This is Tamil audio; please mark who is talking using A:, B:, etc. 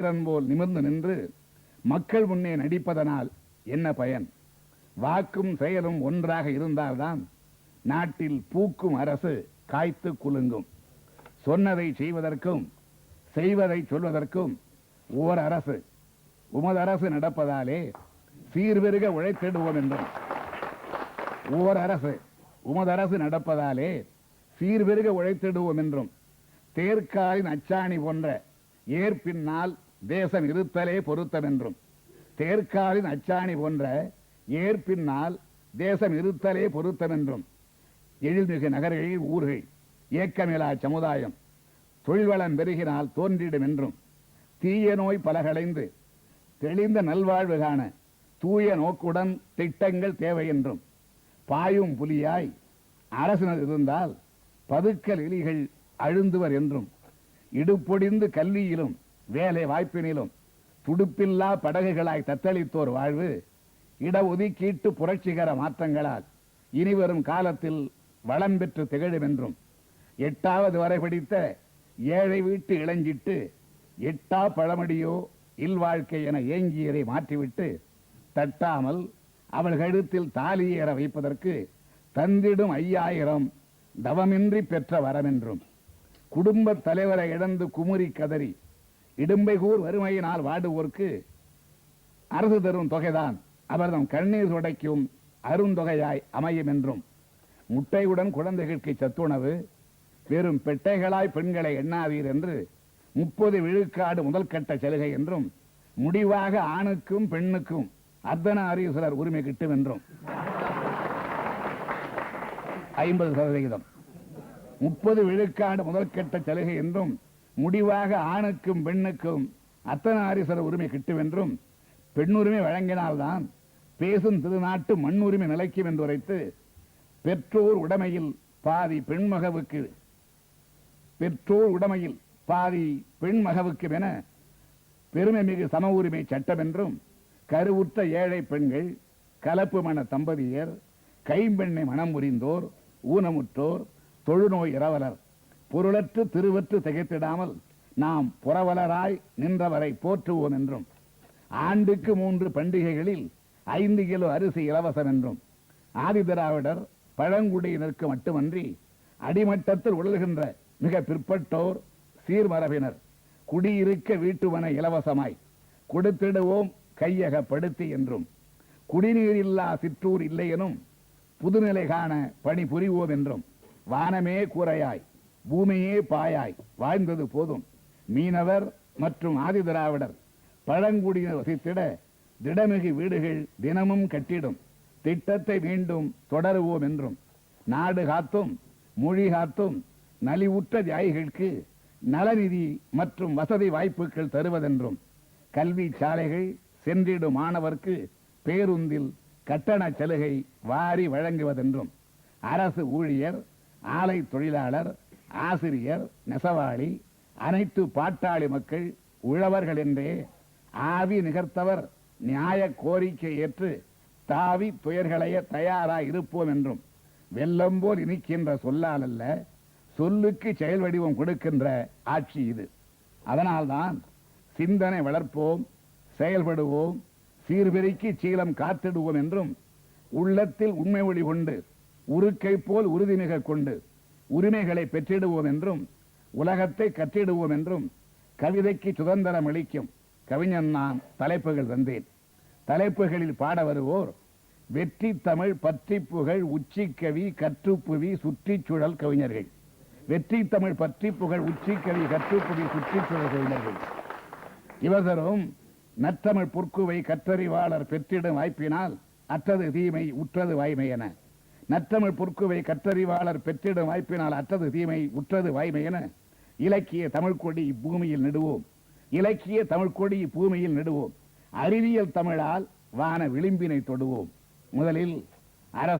A: வீரன் போல் நிமிர்ந்து நின்று மக்கள் முன்னே நடிப்பதனால் என்ன பயன்? வாக்கும் செயலும் ஒன்றாக இருந்தால்தான் நாட்டில் பூக்கும் அரசு காய்த்து குலுங்கும். சொன்னதை செய்வதற்கும் செய்வதை சொல்வதற்கும் ஓர் அரசு உமது அரசு நடப்பதாலே சீர்பெருக உழைத்திடுவோம் என்றும். ஓர் அரசு உமது அரசு நடப்பதாலே சீர்பெருக உழைத்திடுவோம் என்றும். தேர்க்காலின் அச்சாணி போன்ற ஏற்பின்னால் தேசம் இருத்தலே பொருத்தம் என்றும் தேர்க்காலின் அச்சாணி போன்ற ஏற்பின்னால் தேசம் இருத்தலே பொருத்தம் என்றும் எழில்மிகு நகர்களில் ஊர்கள் இயக்கமிலா சமுதாயம் தொழில்வளம் பெருகினால் தோன்றிடும் என்றும் தீய நோய் பலகளைந்து தெளிந்த நல்வாழ்வு காண தூய நோக்குடன் திட்டங்கள் தேவை என்றும் பாயும் புலியாய் அரசினர் இருந்தால் பதுக்கல் எலிகள் அழுந்துவர் என்றும். இடுப்பொடிந்து கல்வியிலும் வேலை வாய்ப்பினிலும் துடுப்பில்லா படகுகளாய் தத்தளித்தோர் வாழ்வு இடஒதுக்கீட்டு புரட்சிகர மாற்றங்களால் இனிவரும் காலத்தில் வளம் பெற்று திகழும் என்றும் எட்டாவது வரை படித்த ஏழை வீட்டு இளஞ்சிட்டு எட்டா பழமடியோ இல்வாழ்க்கை என ஏங்கியதை மாற்றிவிட்டு தட்டாமல் அவள் கழுத்தில் தாலி ஏற வைப்பதற்கு தந்திடும் ஐயாயிரம் தவமின்றி பெற்ற வரமென்றும் குடும்பத் தலைவரை இழந்து குமுறி கதறி இடும்பைகூர் வறுமையினால் வாடுவோர்க்கு அரசு தரும் தொகைதான். அவர்தம் கண்ணீர் துடைக்கும் அருந்தொகையாய் அமையும் என்றும் முட்டையுடன் குழந்தைகளுக்கு சத்துணவு வெறும் பெட்டைகளாய் பெண்களை எண்ணாதீர் என்று முப்பது விழுக்காடு முதல் கட்ட சலுகை என்றும் முடிவாக ஆணுக்கும் பெண்ணுக்கும் அர்த்தன அரீஸ்வரர் உரிமை கிட்டும் என்றும் ஐம்பது சதவிகிதம். முப்பது விழுக்காடு முதல் கட்ட சலுகை என்றும் முடிவாக ஆணுக்கும் பெண்ணுக்கும் அர்த்தநாரீஸ்வரர் உரிமை கிட்டுமென்றும் பெண்ணுரிமை வழங்கினால்தான் பேசும் திருநாட்டு மண்ணுரிமை நிலைக்கும் என்று உரைத்து பெற்றோர் உடைமையில் பாதி பெண்மகவுக்கு பெற்றோர் உடைமையில் பாதி பெண்மகவுக்கு என பெருமை மிகு சம உரிமை சட்டம் என்றும் கருவுற்ற ஏழை பெண்கள் கலப்பு மன தம்பதியர் கைம்பெண்ணை மனம் புரிந்தோர் ஊனமுற்றோர் தொழுநோய் இரவலர். பொருளற்று திருவற்று திகைத்திடாமல் நாம் புறவலராய் நின்றவரை போற்றுவோம் என்றும் ஆண்டுக்கு மூன்று பண்டிகைகளில் ஐந்து கிலோ அரிசி இலவசம் என்றும் ஆதிதிராவிடர் பழங்குடியினருக்கு மட்டுமன்றி அடிமட்டத்தில் உழல்கின்ற மிக பிற்பட்டோர் சீர்மரபினர் குடியிருக்க வீட்டுவன இலவசமாய் கொடுத்திடுவோம் கையகப்படுத்தி என்றும் குடிநீர் இல்லா சிற்றூர் இல்லையெனும் புதுநிலை காண பணி புரிவோம் என்றும் வானமே கூறையாய் பூமியே பாயாய் வாழ்ந்தது போதும். மீனவர் மற்றும் ஆதிதிராவிடர் பழங்குடியினர் வசித்திட திடமிகு வீடுகள் தினமும் கட்டிடும். திட்டத்தை மீண்டும் தொடருவோம் என்றும் நாடு காத்தும் மொழி காத்தும் நலிவுற்ற தியாகிகளுக்கு நலநிதி மற்றும் வசதி வாய்ப்புகள் தருவதென்றும் கல்வி சாலைகள் சென்றிடும் மாணவர்க்கு பேருந்தில் கட்டண சலுகை வாரி வழங்குவதென்றும் அரசு ஊழியர் ஆலை தொழிலாளர் ஆசிரியர் நெசவாளி அனைத்து பாட்டாளி மக்கள் உழவர்கள் என்றே ஆவி நிகர்த்தவர். நியாய கோரிக்கை ஏற்று தாவி துயர்களைய தயாராக இருப்போம் என்றும் வெள்ளம் போல் இனிக்கின்ற சொல்லால் அல்ல சொல்லுக்கு செயல் வடிவம் கொடுக்கின்ற ஆட்சி இது. அதனால்தான் சிந்தனை வளர்ப்போம் செயல்படுவோம் சீர்பெருக்கி சீலம் காத்திடுவோம் என்றும் உள்ளத்தில் உண்மை ஒளி கொண்டு உருக்கை போல் உறுதிமிக கொண்டு உரிமைகளை பெற்றிடுவோம் என்றும் உலகத்தை கற்றிடுவோம் என்றும் கவிதைக்கு சுதந்திரம் அளிக்கும் கவிஞன் நான் தலைப்புகள் தந்தேன். தலைப்புகளில் பாட வருவோர் வெற்றி தமிழ் பற்றி புகழ் உச்சி கவி கற்றுப்புவி சுற்றிச்சூழல் கவிஞர்கள். வெற்றி தமிழ் பற்றி புகழ் உச்சிக்கவி கற்றுப்புவி சுற்றிச்சுழல் கவிஞர்கள். இவசரும் நற்றமிழ் பொற்குவை கற்றறிவாளர் பெற்றிடும் வாய்ப்பினால் அற்றது தீமை உற்றது வாய்மை என. நற்றமிழ் பொற்குவை கற்றறிவாளர் பெற்றிடும் வாய்ப்பினால் அற்றது தீமை உற்றது வாய்மை என இலக்கிய தமிழ் கொடி இப்பூமியில் நடுவோம். இலக்கிய தமிழ் கொடி இப்பூமியில் நடுவோம். அறிவியல் தமிழால் வான விளிம்பினை தொடுவோம். முதலில் அரசு